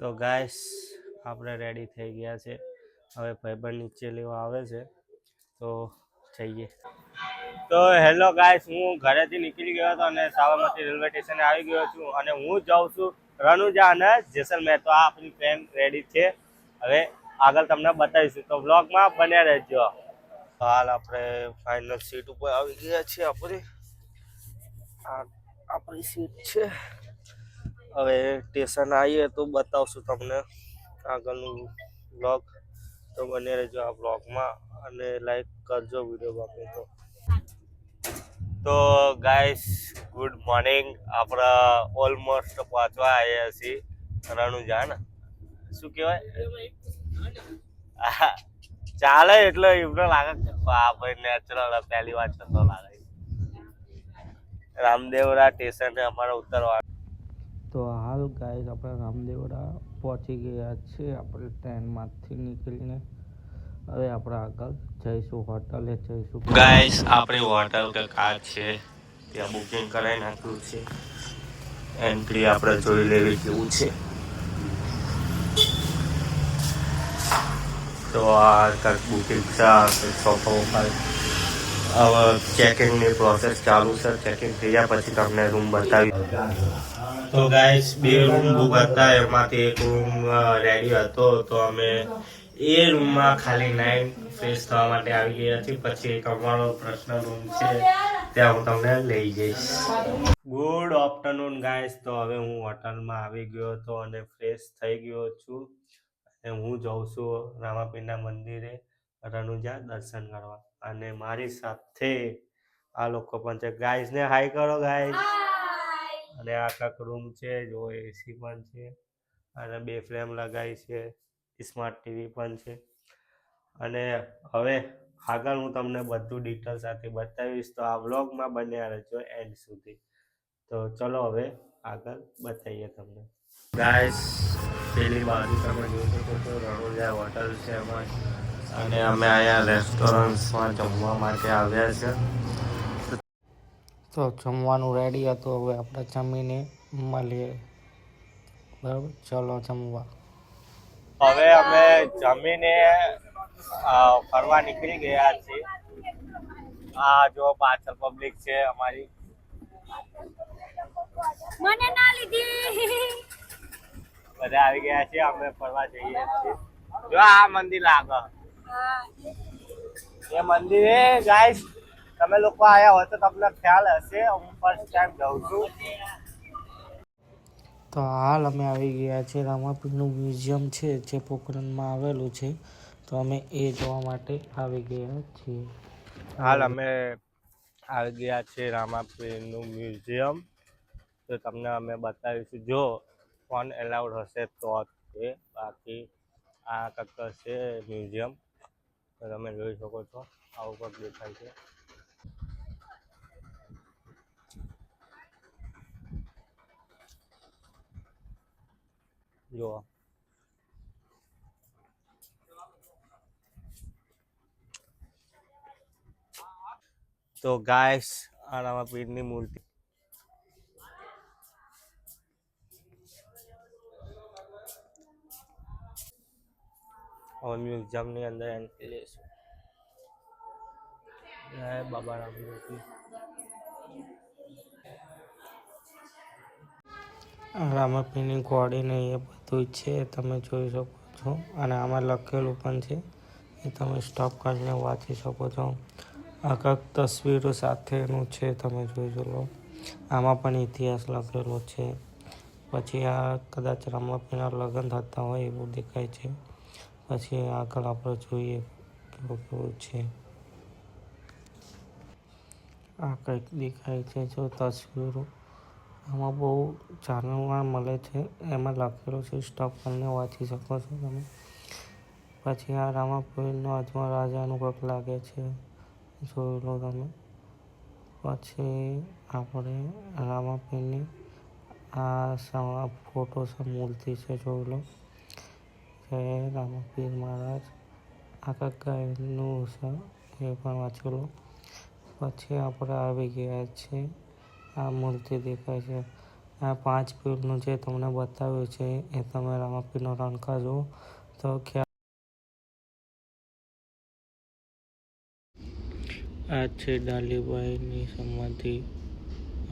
તો ગાઈસ, આપણે રેડી થઈ ગયા છે. હવે ભાઈબંધ નીચે લેવા આવે છે. તો જઈએ. તો હેલો ગાઈસ, હું ઘરેથી નીકળી ગયો હતો અને સાબરમતી રેલવે સ્ટેશને આવી ગયો છું અને હું જાઉં છું રનુજા અને જેસલમેર તો આ આપણી ટ્રેન રેડી છે. હવે આગળ તમને બતાવીશું. તો વ્લોગમાં બન્યા રહેજો. હાલ આપણે ફાઇનલ સીટ ઉપર આવી ગયા છીએ આપણી. આપણી સીટ છે. હવે સ્ટેશન આવીએ તો બતાવશું તમને આગળનું બ્લોગ તો બને રહેજો આ બ્લોગમાં અને લાઈક કરજો વીડિયો ગમે તો. તો ગાઈસ ગુડ મોર્નિંગ આપણે ઓલમોસ્ટ પહોંચવા આવ્યા છીએ રણુજા ને શું કહેવાય? ચાલે એટલે એમને લાગે આ ભાઈ નેચરલ પહેલી વાર થતો લાગે. રામદેવરા સ્ટેશને અમારે ઉતરવા હાલ આપણે રામદેવરા પહોંચી ગયા છે આપણે ટ્રેનમાંથી નીકળીને. હવે આપણે આગળ જઈશું હોટલે, જઈશું. ગાઈસ આપણી હોટલ કે કાર છે. ત્યાં બુકિંગ કરાવી નાખ્યું છે. એન્ટ્રી આપણે જોઈ લેવી કેવું છે. તો આ બુકિંગ છે સોફા વોફા હવે ચેકિંગની પ્રોસેસ ચાલુ છે ચેકિંગ થઈ ગયા પછી તમને રૂમ બતાવી. તો ગાઈસ બે રૂમ બુક હતા. એમાંથી એક રૂમ રેડી હતો. તો અમે એ રૂમમાં ખાલી નાઈન ફ્રેશ થવા માટે આવી ગયા હતી પછી એક અમારો પર્સનલ રૂમ છે. ત્યાં હું તમને લઈ જઈશ. ગુડ આફ્ટરનૂન ગાઈસ તો હવે હું હોટલમાં આવી ગયો હતો અને ફ્રેશ થઈ ગયો છું. અને હું જઉં છું રામાપીરના મંદિરે. રણુજા દર્શન કરવા. અને મારી સાથે આ લોકો પણ છે. ગાઈસને હાઈ કરો ગાઈઝ અને આ કાંક રૂમ છે જો એસી પણ છે. અને બે ફ્રેમ લગાવી છે. સ્માર્ટ ટીવી પણ છે. અને હવે આગળ હું તમને બધું ડિટેલ સાથે બતાવીશ. તો આ વ્લોગમાં બન્યા રહેજો એન્ડ સુધી. તો ચલો હવે આગળ બતાવીએ તમને. ગાઈસ પેલી બાજુ તમે જોઈ શકો છો રણુજા હોટલ છે એમાં. અને અમે અહીંયા રેસ્ટોરન્ટમાં જમવા માટે આવ્યા છે. તો જમવાનું રેડી હતું હવે આપણે જમીને મળીએ. બરાબર? ચલો જમવા. હવે અમે જમીને ફરવા નીકળી ગયા છીએ. આ જો પાછળ પબ્લિક છે અમારી. મને ના લીધી. બધા આવી ગયા છે અમે ફરવા જઈએ છીએ. જો આ મંદિર લાગે એ મંદિરે ગાઈસ તમે લોકો આયા હોય તો તમને ખ્યાલ હશે હું ફર્સ્ટ ટાઈમ જાઉં છું. તો હાલ અમે આવી ગયા છે રામાપીરનું મ્યુઝિયમ છે જે પોખરણમાં આવેલું છે. તો અમે એ જોવા માટે આવી ગયા છીએ. હાલ અમે આવી ગયા છે રામાપીરનું મ્યુઝિયમ. તો તમને અમે બતાવીશું. જો ફોન એલાઉડ હશે તો જ છે. બાકી આ કક્કર છે મ્યુઝિયમ. તો તમે જોઈ શકો છો આવું ઉપર દેખાય છે. જો તો ગાયસ આ પીરની મૂર્તિ હવે મ્યુઝિયમની અંદર એન્ટ્રી લઈશું જય બાબા રામદેવજી રામાપીરની ઘોડીને એ બધું છે, તમે જોઈ શકો છો. અને આમાં લખેલું પણ છે એ તમે સ્ટોપ કરીને વાંચી શકો છો. આ કંઈક તસવીરો સાથેનું છે, તમે જોઈ શકો. આમાં પણ ઇતિહાસ લખેલો છે. પછી આ કદાચ રામાપીરના લગ્ન થતા હોય એવું દેખાય છે. પછી આગળ આપણે જોઈએ કેવું છે. આ કંઈક દેખાય છે જો તસવીરો. આમાં બહુ જાણવા મળે છે. એમાં લખેલું છે સ્ટફ કરીને વાંચી શકો છો તમે. પછી આ રામાપીરનો અજમા રાજાનું કંઈક લાગે છે. જોઈ લો તમે. પછી આપણે રામાપીરની આ ફોટો છે, મૂર્તિ છે, જોઈ લો. જય રામાપીર મહારાજ. આ ગાયનું છે એ પણ વાંચેલું. પછી આપણે આવી ગયા છે આ મૂર્તિ દેખાય છે. આ પાંચ પીરનું જે તમને બતાવ્યું છે, એ તમે રામાપીરનો રણકા જુઓ. તો ખ્યાલ આ છે ડાલીબાઈની સમાધિ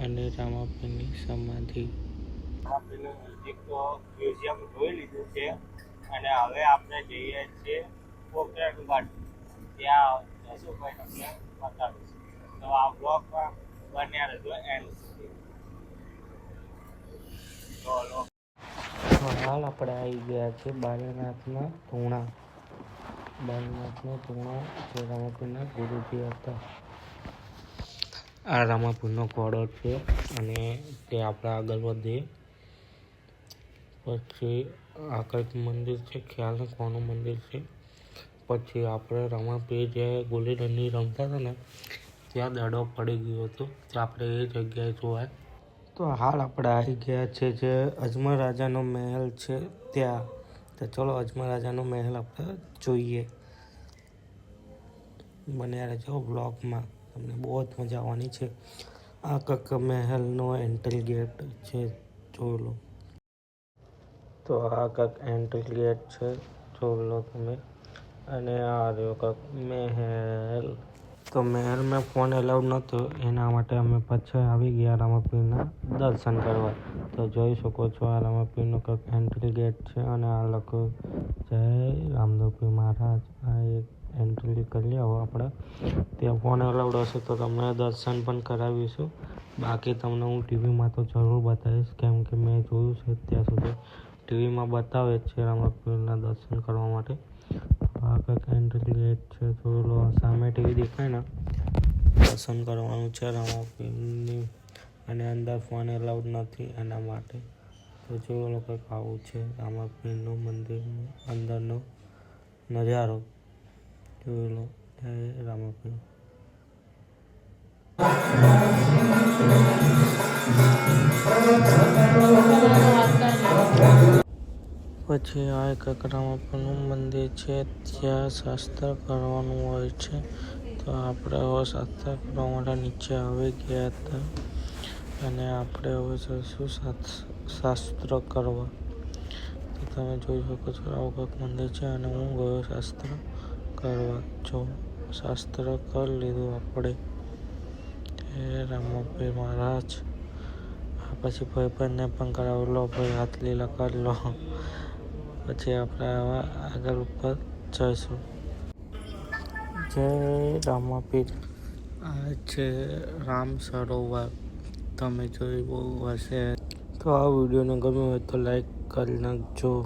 અને રામાપીની સમાધિ. તો મ્યુઝિયમ જોઈ લીધું છે. આપણે જઈએ છીએ પોખરણ ઘાટ ત્યાં જશુભાઈ તમને બતાવીશું તો આ બ્લોગમાં બન્યા રહેજો એન્ડ સુધી. હાલ આપણે આવી ગયા છે બાલનાથના ધૂણા. બાલનાથનો ધૂણા જે રામાપીરના ગુરુજી હતા. આ રામાપીરનો ઘોડો છે અને તે આપણે આગળ વધીએ પછી આ કંઈક મંદિર છે, ખ્યાલ નહીં કોનું મંદિર છે. પછી આપણે રામાપીર જે ગોલી દંડી રમતા હતા ને, ત્યાં દડો પડી ગયો હતો. તે આપણે એ જગ્યાએ જોવાય. તો હાલ આપણે આવી ગયા છે જે અજમર રાજાનો મહેલ છે ત્યાં. તો ચલો અજમર રાજાનો મહેલ આપણે જોઈએ. બન્યા રહેજો બ્લોગમાં. તમને બહુ જ મજા આવવાની છે. આ કક મહેલનો એન્ટ્રી ગેટ છે, જોઈ લો. તો આ કંઈક એન્ટ્રી ગેટ છે, જોઈ લો તમે. અને આ રહ્યો કંઈક મહેલ. તો મહેલમાં ફોન એલાઉડ નહોતો, એના માટે અમે પછી આવી ગયા રામાપીરના દર્શન કરવા. તો જોઈ શકો છો આ રામાપીરનો કંઈક એન્ટ્રી ગેટ છે અને આ લોકો જય રામદેવપીર મહારાજ. આ એક એન્ટ્રી કરી આવો આપણે. ત્યાં ફોન એલાઉડ હશે તો તમને દર્શન પણ કરાવીશું. બાકી તમને હું ટીવીમાં તો જરૂર બતાવીશ, કેમ કે મેં જોયું છે ત્યાં સુધી. ટીવીમાં બતાવે જ છે રામાપીરના દર્શન કરવા માટે. આ ગેટ છે થોડો સામે ટીવી દેખાય ને? દર્શન કરવાનું છે રામાપીરની અને અંદર ફોન એલાઉડ નથી એના માટે. તો જોઈ લો કંઈક આવું છે રામાપીરનું મંદિરનું અંદરનો નજારો. જોઈ લો. જય રામાપીર પછી આ એક પણ મંદિર છે, ત્યાં શાસ્ત્ર કરવાનું હોય છે. તો આપણે હવે શાસ્ત્ર કરવા માટે નીચે આવી ગયા હતા. અને આપણે હવે જઈશું શાસ્- શાસ્ત્ર કરવા. તો તમે જોઈ શકો છો આવું કંઈક મંદિર છે અને હું ગયો શાસ્ત્ર કરવા. જો શાસ્ત્ર કરી લીધું આપણે. હે રામભાઈ મહારાજ. પછી ભાઈબંધને પણ કરાવી લો, ભાઈ હાથ લીલા કરી લો. પછી આપણે આગળ ઉપર જઈશું. જય રામાપીર. આ છે રામ સરોવર. તમે જોયું હશે. તો આ વિડીયોને ગમ્યો હોય તો લાઈક કરી નાખજો.